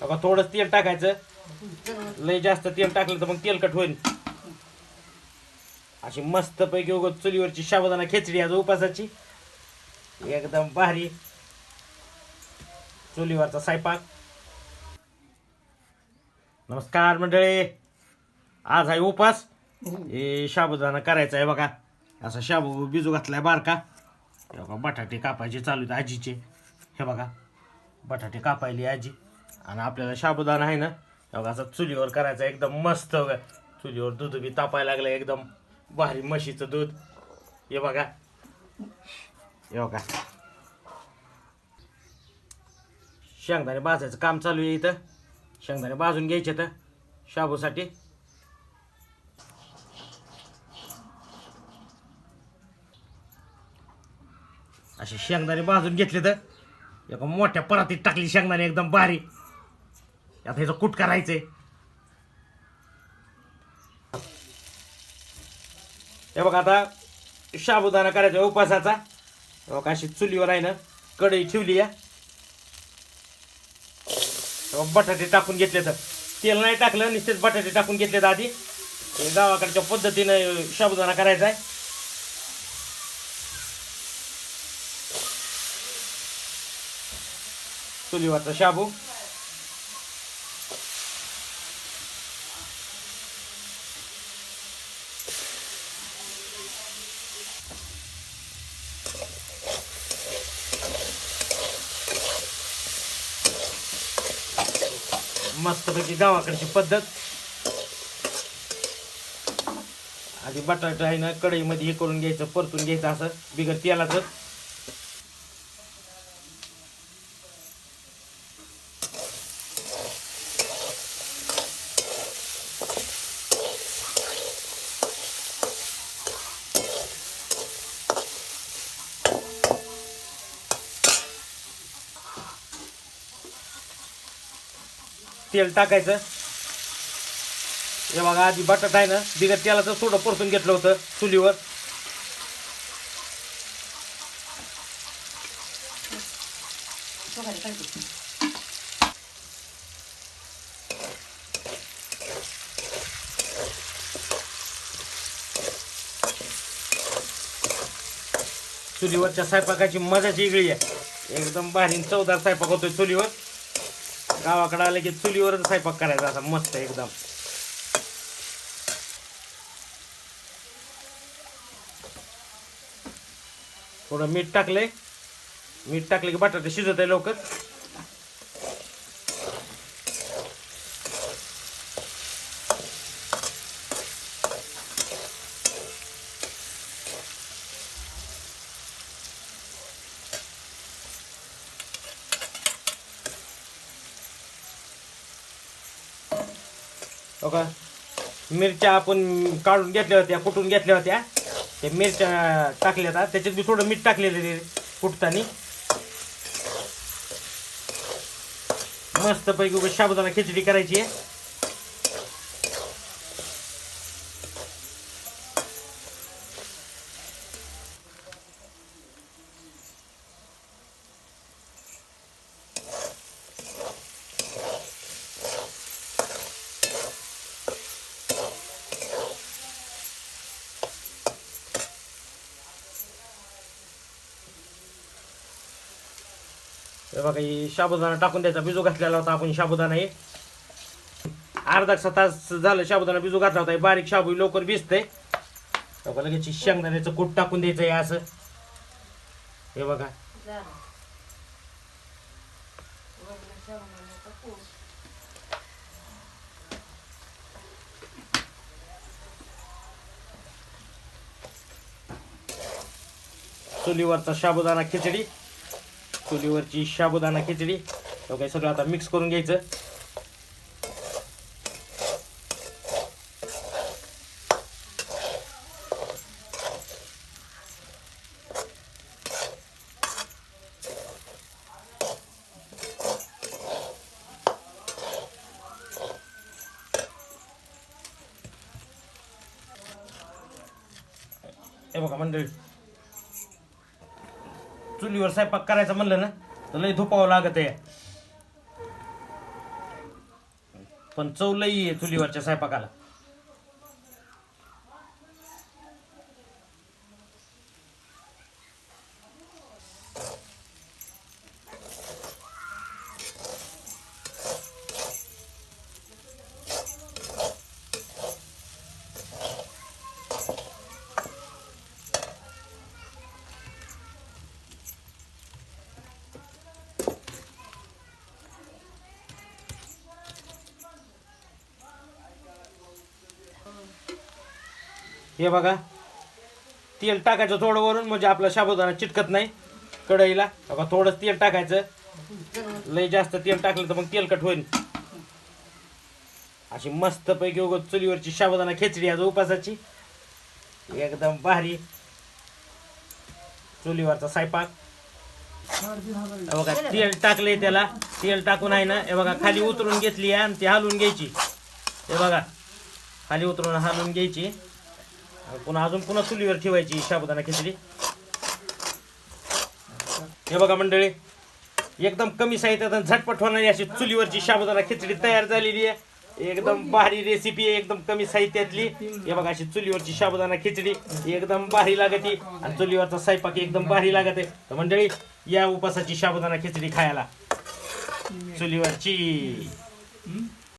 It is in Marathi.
बघा थोडंच तेल टाकायचं. लय जास्त तेल टाकलं तर मग तेलकट होईल. अशी मस्त पैकी उगत चुलीवरची शाबदाना खिचडी आज उपासाची. एकदम भारी. चुलीवरचा स्वयंपाक. नमस्कार मंडळी. आज आहे उपास. हे शाबुदाना करायचा आहे बघा. असा शाबू बिजू घातलाय बारका. हे बघा बटाटे कापायचे चालू आहेत आजीचे. हे बघा बटाटे कापायली आजी. आणि आपल्याला साबुदाणा आहे ना हे असा चुलीवर करायचा एकदम मस्त चुलीवर दूध बी तापायला लागलं एकदम. भारी म्हशीचं दूध. हे बघा. हे बघा. शेंगदाणे भाजायचं काम चालू आहे इथं. शेंगदाणे भाजून घ्यायचे तर शाबूसाठी. असे शेंगदाणे भाजून घेतले तर एका मोठ्या परातीत टाकली शेंगदाणे एकदम भारी. आता ह्याचं कुट करायचंय हे बघा आता साबुदाणा करायचा उपासाचा. बघा अशी चुलीवर आहे ना कढई ठेवली या. बटाटे टाकून घेतले तर. तेल नाही टाकलं नुसतेच बटाटे टाकून घेतलेत आधी. गावाकडच्या पद्धतीनं साबुदाणा करायचा आहे. चुलीवरचा शाबू. मस्तपैकी गावाकडची पद्धत. आधी बटाटा आहे ना कढईमध्ये हे करून घ्यायचं परतून घ्यायचं असं बिगर तेलाचं. तेल टाकायचं. हे बघा आधी बटाटा आहे ना बिगर तेलाचं थोडं परतून घेतलं होतं चुलीवर. चुलीवरच्या स्वयंपाकाची मजाच वेगळी आहे. एकदम भारी चवदार स्वयंपाक होतोय चुलीवर. गावाकडे आलं की चुलीवरच स्वयंपाक करायचा असा मस्त एकदम. थोडं मीठ टाकलंय. मीठ टाकले की बटाटे शिजत आहे लवकर. हो का? मिरच्या आपण काढून घेतल्या होत्या कुटून घेतल्या होत्या. त्या मिरच्या टाकल्या होत्या. त्याच्यात बी थोडं मीठ टाकलेलं ते कुटतानी. मस्त पैकी साबुदाणा खिचडी करायची आहे. हे बघा ही साबुदाणा टाकून द्यायचा. बिजू घातलेला होता आपण साबुदाणा हे. अर्धा एक तास झालं साबुदाणा बिजू घातला होता. बारीक शाबू लवकर भिजते बघा लगेच शेंगदाण्याचं कूट टाकून द्यायचं आहे असं. हे बघा. चुलीवरचा साबुदाणा खिचडी. चुलीवरची साबुदाणा खिचडी तो काय सगळं आता मिक्स करून घ्यायचं. हे बघा मंडळी चुलीवर स्वयंपाक करायचं म्हणलं ना तर लई धुपावं लागत आहे. पण चव लई आहे चुलीवरच्या स्वयंपाकाला. हे बघा. तेल टाकायचं थोडं वरून म्हणजे आपला साबुदाणा चिटकत नाही कढईला. बघा थोडं तेल टाकायचं. लय जास्त तेल टाकलं तर मग तेलकट होईल. अशी मस्त पैकी उगत चुलीवरची साबुदाणा खिचडी आज उपासाची. एकदम भारी. चुलीवरचा स्वयंपाक. बघा तेल टाकले त्याला. तेल टाकून आहे ना हे बघा खाली उतरून घेतली आहे आणि ती हलवून घ्यायची. हे बघा खाली उतरून हलवून घ्यायची. पुन्हा अजून पुन्हा चुलीवर ठेवायची शाबुदाना खिचडी. हे बघा मंडळी एकदम कमी साहित्यात झटपट होणारी अशी चुलीवरची शाबुदाना खिचडी तयार झालेली आहे. एकदम भारी रेसिपी आहे एकदम कमी साहित्यातली. हे बघा अशी चुलीवरची शाबुदाना खिचडी एकदम भारी लागते. आणि चुलीवरचा स्वयंपाक एकदम भारी लागते. तर मंडळी या उपासाची शाबुदाना खिचडी खायला. चुलीवरची.